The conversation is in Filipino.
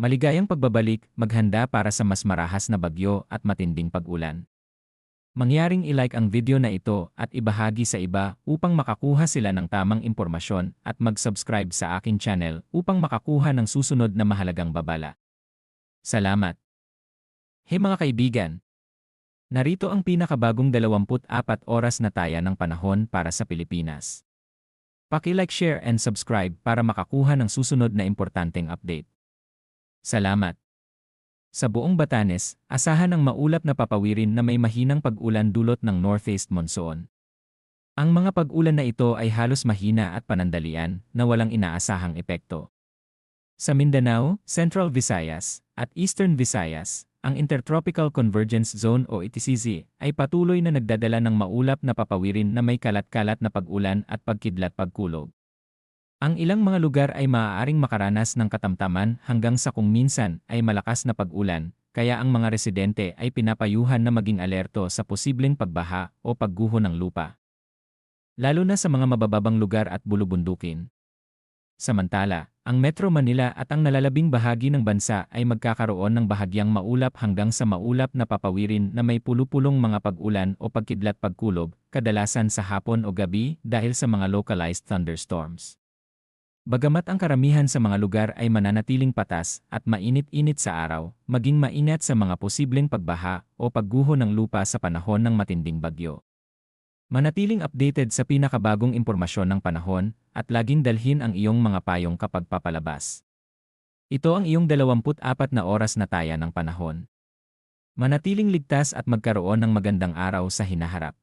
Maligayang pagbabalik, maghanda para sa mas marahas na bagyo at matinding pag-ulan. Mangyaring ilike ang video na ito at ibahagi sa iba upang makakuha sila ng tamang impormasyon at mag-subscribe sa akin channel upang makakuha ng susunod na mahalagang babala. Salamat! Hey mga kaibigan! Narito ang pinakabagong 24 oras na taya ng panahon para sa Pilipinas. Paki-like, share and subscribe para makakuha ng susunod na importanteng update. Salamat! Sa buong Batanes, asahan ang maulap na papawirin na may mahinang pag-ulan dulot ng northeast monsoon. Ang mga pag-ulan na ito ay halos mahina at panandalian na walang inaasahang epekto. Sa Mindanao, Central Visayas, at Eastern Visayas, ang Intertropical Convergence Zone o ITCZ ay patuloy na nagdadala ng maulap na papawirin na may kalat-kalat na pag-ulan at pagkidlat pagkulog. Ang ilang mga lugar ay maaaring makaranas ng katamtaman hanggang sa kung minsan ay malakas na pag-ulan, kaya ang mga residente ay pinapayuhan na maging alerto sa posibleng pagbaha o pagguho ng lupa. Lalo na sa mga mabababang lugar at bulubundukin. Samantala, ang Metro Manila at ang nalalabing bahagi ng bansa ay magkakaroon ng bahagyang maulap hanggang sa maulap na papawirin na may pulupulong mga pag-ulan o pagkidlat pagkulog, kadalasan sa hapon o gabi dahil sa mga localized thunderstorms. Bagamat ang karamihan sa mga lugar ay mananatiling patas at mainit-init sa araw, maging maingat sa mga posibleng pagbaha o pagguho ng lupa sa panahon ng matinding bagyo. Manatiling updated sa pinakabagong impormasyon ng panahon at laging dalhin ang iyong mga payong kapag papalabas. Ito ang iyong 24 na oras na taya ng panahon. Manatiling ligtas at magkaroon ng magandang araw sa hinaharap.